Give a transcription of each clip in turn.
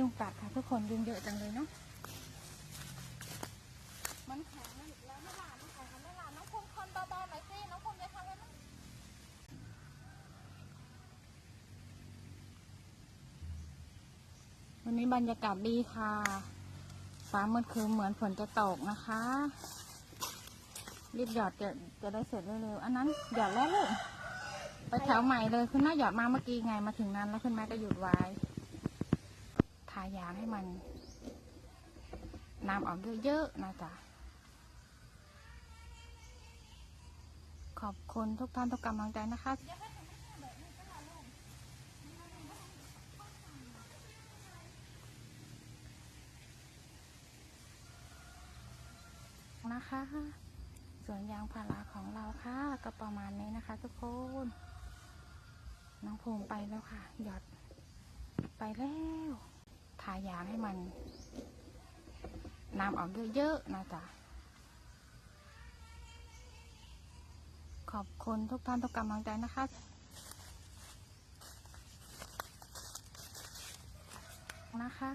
ยุงกัดค่ะทุกคนยุงเยอะจังเลยเนาะมันแข็งแล้วไม่หลานมันแข็งแล้วไม่หลานน้องภูมิคนเบาๆหน่อยสิน้องภูมิจะทำอะไรมั้งวันนี้บรรยากาศดีค่ะฟ้ามืดครึ้มเหมือนฝนจะตกนะคะรีบหยอดจะจะได้เสร็จเร็วๆอันนั้นหยอดแล้วลูกไปแถวใหม่เลยคุณแม่หยอดมาเมื่อกี้ไงมาถึงนั้นแล้วคุณแม่ก็หยุดไว้ายางให้มันน้ำออกเยอะๆนะจ๊ะขอบคุณทุกท่านทุกกำลังใจนะคะนะคะสวนยางพาราของเราค่ะ ก็ประมาณนี้นะคะ ทุกคน น้องภูมิไปแล้วค่ะ หยอดไปแล้ว ทายางให้มันน้ำออกเยอะๆนะจ๊ะขอบคุณทุกท่านทุกกำลังใจนะคะนะคะ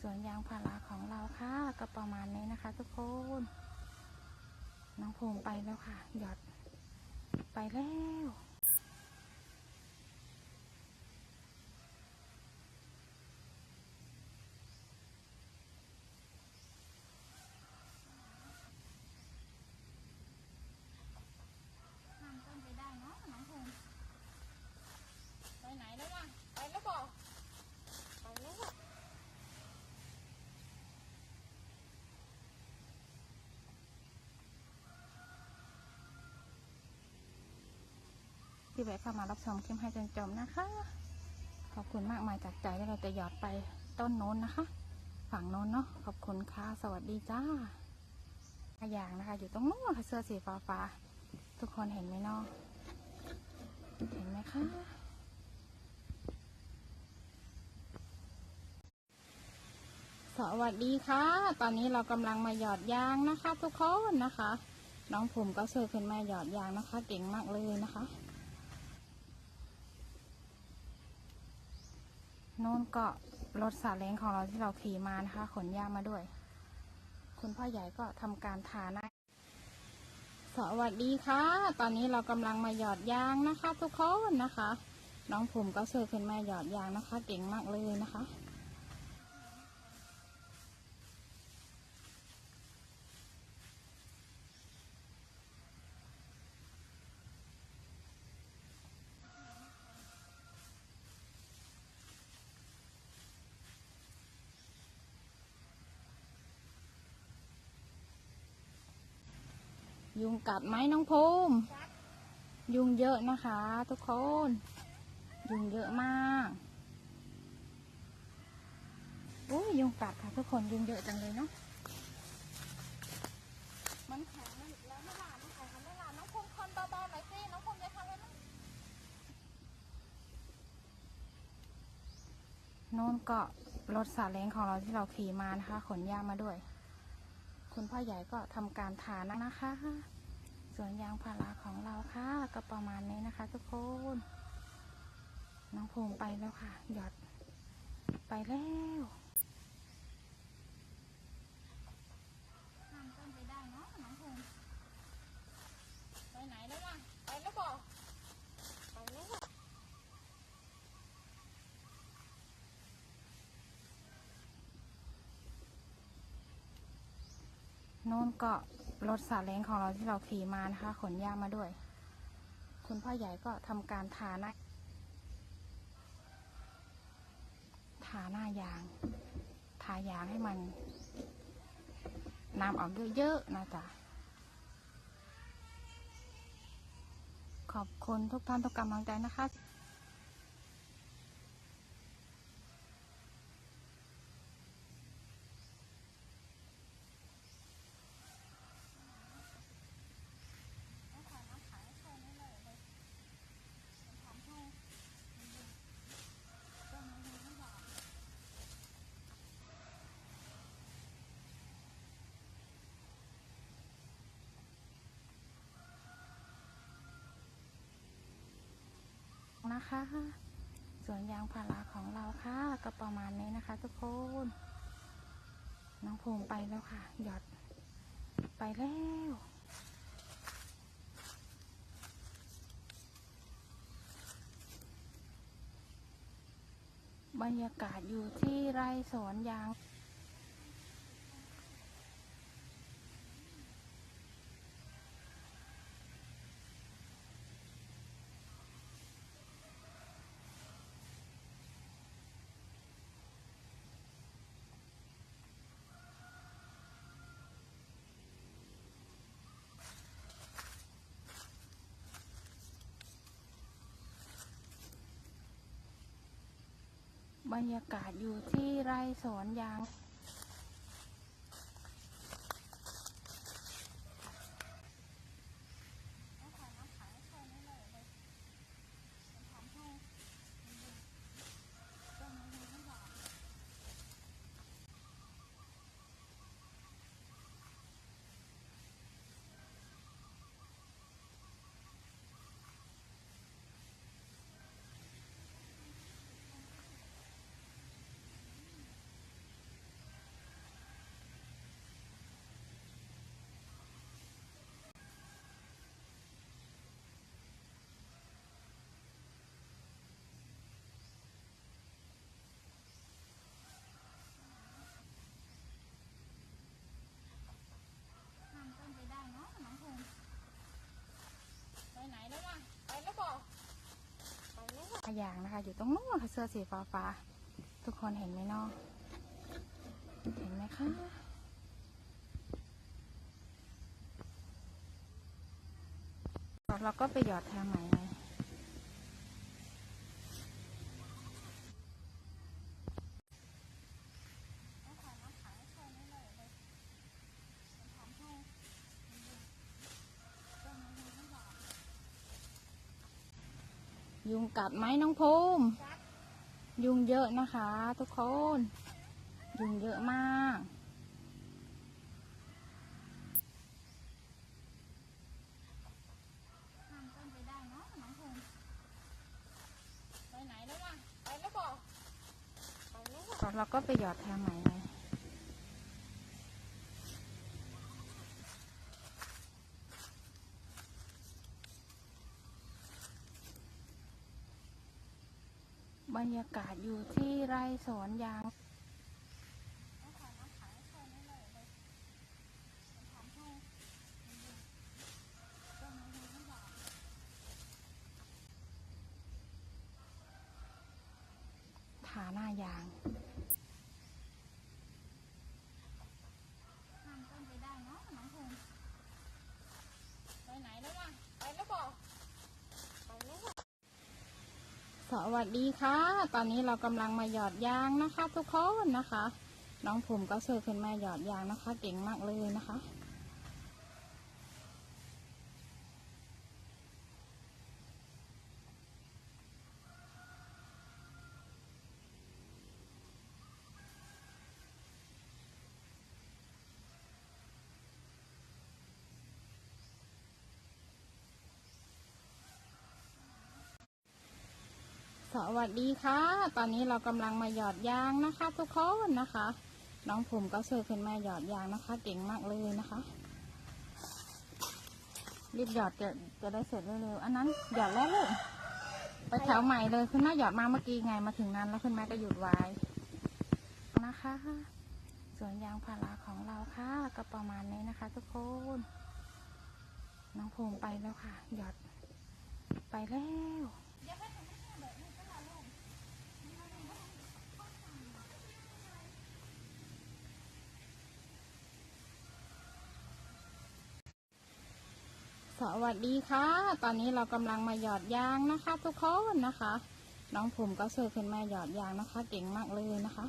สวนยางพาราของเราค่ะ ก็ประมาณนี้นะคะ ทุกคนน้องภูมิไปแล้วค่ะ หยอดไปแล้ว น้ำต้นไปได้เนาะน้องภูมิไปไหนแล้วล่ะ ไปแล้วบอกไปแล้วอะ ที่แวะเข้ามารับชมคลิปให้จนจบนะคะ ขอบคุณมากมายจากใจที่เราจะหยอดไปต้นโน้นนะคะ ฝั่งโน้นเนาะขอบคุณค่ะ สวัสดีจ้าขยางนะคะ อยู่ตรงโน้นค่ะเสื้อสีฟ้าฟ้าทุกคนเห็นไหมเนาะเห็นไหมคะสวัสดีค่ะ ตอนนี้เรากำลังมาหยอดยางนะคะ ทุกคนนะคะ น้องผมก็ช่วยคุณแม่หยอดยางนะคะ เก่งมากเลยนะคะ น่นก็รถสาเล้งของเราที่เราขี่มานะคะ ขนยางมาด้วย คุณพ่อใหญ่ก็ทำการทาหน้าสวัสดีค่ะ ตอนนี้เรากำลังมาหยอดยางนะคะ ทุกคนนะคะ น้องผมก็ช่วยคุณแม่หยอดยางนะคะ เก่งมากเลยนะคะ ยุงกัดไหมน้องภูมิยุงเยอะนะคะ ทุกคน ยุงเยอะมากโอ้ยยุงกัดค่ะ ทุกคนยุงเยอะจังเลยเนาะมันแข็งแล้วไม่ลานมันแข็งไม่ลานน้องภูมิคนเบาๆหน่อยสิน้องภูมิจะทำอะไรมั้งโน่นก็รถสาเล้งของเราที่เราขี่มานะคะ ขนยามาด้วย คุณพ่อใหญ่ก็ทำการทานะนะคะสวนยางพาราของเราค่ะ ก็ประมาณนี้นะคะ ทุกคนน้องภูมิไปแล้วค่ะ หยอดไปแล้วน้ำต้นไปได้เนาะน้องภูมิไปไหนแล้วล่ะ ไปแล้วบอกไปแล้วอะโน่นก็รถสาเล้งของเราที่เราขี่มานะคะ ขนยางมาด้วย คุณพ่อใหญ่ก็ทำการทาหน้าทาหน้ายาง ทายางให้มันน้ำออกเยอะๆนะจ๊ะขอบคุณทุกท่านทุกกำลังใจนะคะ นะคะสสวนยางพาราของเราค่ะ ก็ประมาณนี้นะคะ ทุกคน น้องภูมิไปแล้วค่ะ หยอด ไปแล้วบรรยากาศอยู่ที่ไร่สวนยาง บรรยากาศอยู่ที่ไร่สวนยาง ข้ามต้นไปได้เนาะน้องภูมิไปไหนแล้วล่ะ ไปแล้วบอกไปแล้ว อย่างนะคะ อยู่ตรงนู้นค่ะเสื้อสีฟ้าฟ้าๆทุกคนเห็นไหมเนาะเห็นไหมคะเราก็ไปหยอดแทงใหม่ไง ยุงกัดไหมน้องภูมิยุงเยอะนะคะ ทุกคน ยุงเยอะมากข้ามต้นไปได้เนาะน้องภูมิไปไหนแล้วล่ะไปแล้วบอกไปแล้วเราก็ไปหยอดแทนใหม่ไง บรรยากาศอยู่ที่ไร่สวนยางฐาหน้ายางข้ามต้นไปได้เนาะน้องภูมิไปไหนแล้วล่ะ ไปแล้วบอกไปแล้วส วัสดีค่ะ ตอนนี้เรากำลังมาหยอดยางนะคะ ทุกคนนะคะ น้องผมก็ช่วยขึ้นมาหยอดยางนะคะ เก่งมากเลยนะคะ สวัสดีค่ะ ตอนนี้เรากำลังมาหยอดยางนะคะ ทุกคนนะคะ น้องภูมิก็ช่วยขึ้นมาหยอดยางนะคะ เก่งมากเลยนะคะ รีบหยอดจะจะได้เสร็จเร็วๆอันนั้นหยอดแล้วลูกไปแถวใหม่เลยคุณแม่หยอดมาเมื่อกี้ไงมาถึงนั้นแล้วคุณแม่ก็หยุดไว้นะคะสวนยางพาราของเราค่ะ ก็ประมาณนี้นะคะ ทุกคนน้องภูมิไปแล้วค่ะ หยอดไปแล้ว สวัสดีค่ะ ตอนนี้เรากำลังมาหยอดยางนะคะ ทุกคนนะคะ น้องภูมิก็ช่วยขึ้นมาหยอดยางนะคะ เก่งมากเลยนะคะ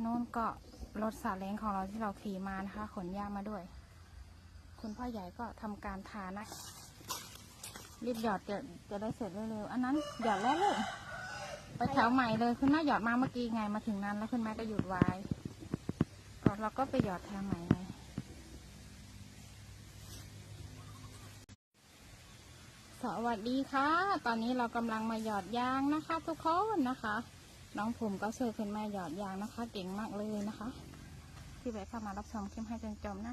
โน่นก็รถสาเล้งของเราที่เราขี่มานะคะ ขนยางมาด้วย คุณพ่อใหญ่ก็ทำการทานะรีบหยอดจะจะได้เสร็จเร็วๆอันนั้นหยอดแล้วเลูกไปแถวใหม่เลยคุณแม่หยอดมาเมื่อกี้ไงมาถึงนั้นแล้วคุณแม่ก็หยุดไว้ เราก็ไปหยอดแทนใหม่ไงสวัสดีค่ะ ตอนนี้เรากำลังมาหยอดยางนะคะ ทุกคนนะคะ น้องผมก็ช่วยคุณแม่หยอดยางนะคะ เก่งมากเลยนะคะ ที่แวะเข้ามารับชมคลิปให้จนจบนะ